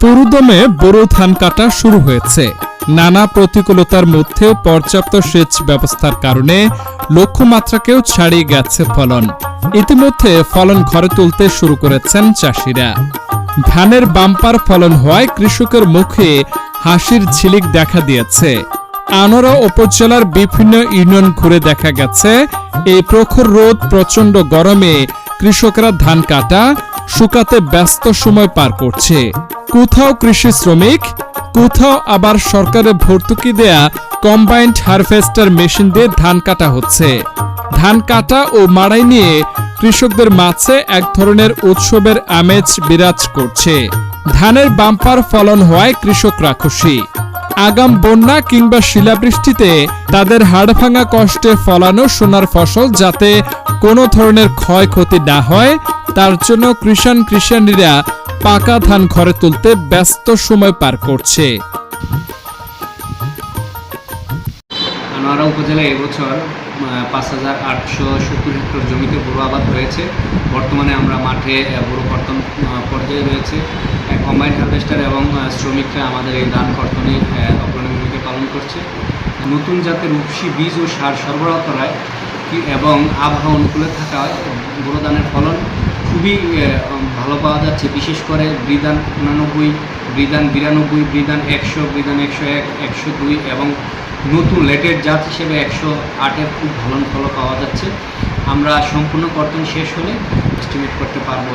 পুরুদমে বোরো ধান কাটা শুরু হয়েছে। নানা প্রতিকূলতার মধ্যে পর্যাপ্ত সেচ ব্যবস্থার কারণে লক্ষ্যমাত্রাকেও ছাড়িয়ে গেছে ফলন। ইতিমধ্যে ফলন ঘরে তুলতে শুরু করেছেন চাষিরা। ধানের বাম্পার ফলন হওয়ায় কৃষকের মুখে হাসির ঝিলিক দেখা দিয়েছে। আনোরা উপজেলার বিভিন্ন ইউনিয়ন ঘুরে দেখা গেছে, এই প্রখর রোদ প্রচণ্ড গরমে কৃষকরা ধান কাটা শুকাতে ব্যস্ত সময় পার করছে। কোথাও কৃষি শ্রমিক, কোথাও আবার সরকারের ভর্তুকি দেয়া কম্বাইন্ড হারভেস্টার মেশিন দিয়ে ধান কাটা হচ্ছে। ধান কাটা ও মাড়াই নিয়ে কৃষকদের মাঝে এক ধরনের উৎসবের আমেজ বিরাজ করছে। ধানের বাম্পার ফলন হওয়ায় কৃষকরা খুশি। আগাম বন্যা কিংবা শিলাবৃষ্টিতে তাদের হাড়ভাঙা কষ্টে ফলানো সোনার ফসল যাতে কোনো ধরনের ক্ষয়ক্ষতি না হয় তার জন্য কৃষাণ কৃষাণীরা পাকা ধান ঘরে তুলতে ব্যস্ত সময় পার করছে। আনোয়ারা উপজেলায় এবছর পাঁচ হাজার আটশো সত্তর হেক্টর জমিতে বোরো আবাদ হয়েছে। বর্তমানে আমরা মাঠে বোরো কর্তন পর্যায়ে রয়েছে। কম্বাইন হারভেস্টার এবং শ্রমিকরা আমাদের এই ধান কর্তনে অগ্রণী ভূমিকা পালন করছে। নতুন জাতের উপসি বীজ ও সার সরবরাহ করায় এবং আবহাওয়া অনুকূলে থাকায় বোরো ধানের ফলন খুবই ভালো পাওয়া যাচ্ছে। বিশেষ করে বৃদান উনানব্বই বৃদান বিরানব্বই বৃদান একশো বৃদান একশো এক, একশো দুই এবং নতুন লেটের জাত হিসেবে একশো আটের খুব ভালো ফল পাওয়া যাচ্ছে। আমরা সম্পূর্ণ কর্তন শেষ হলে এস্টিমেট করতে পারব।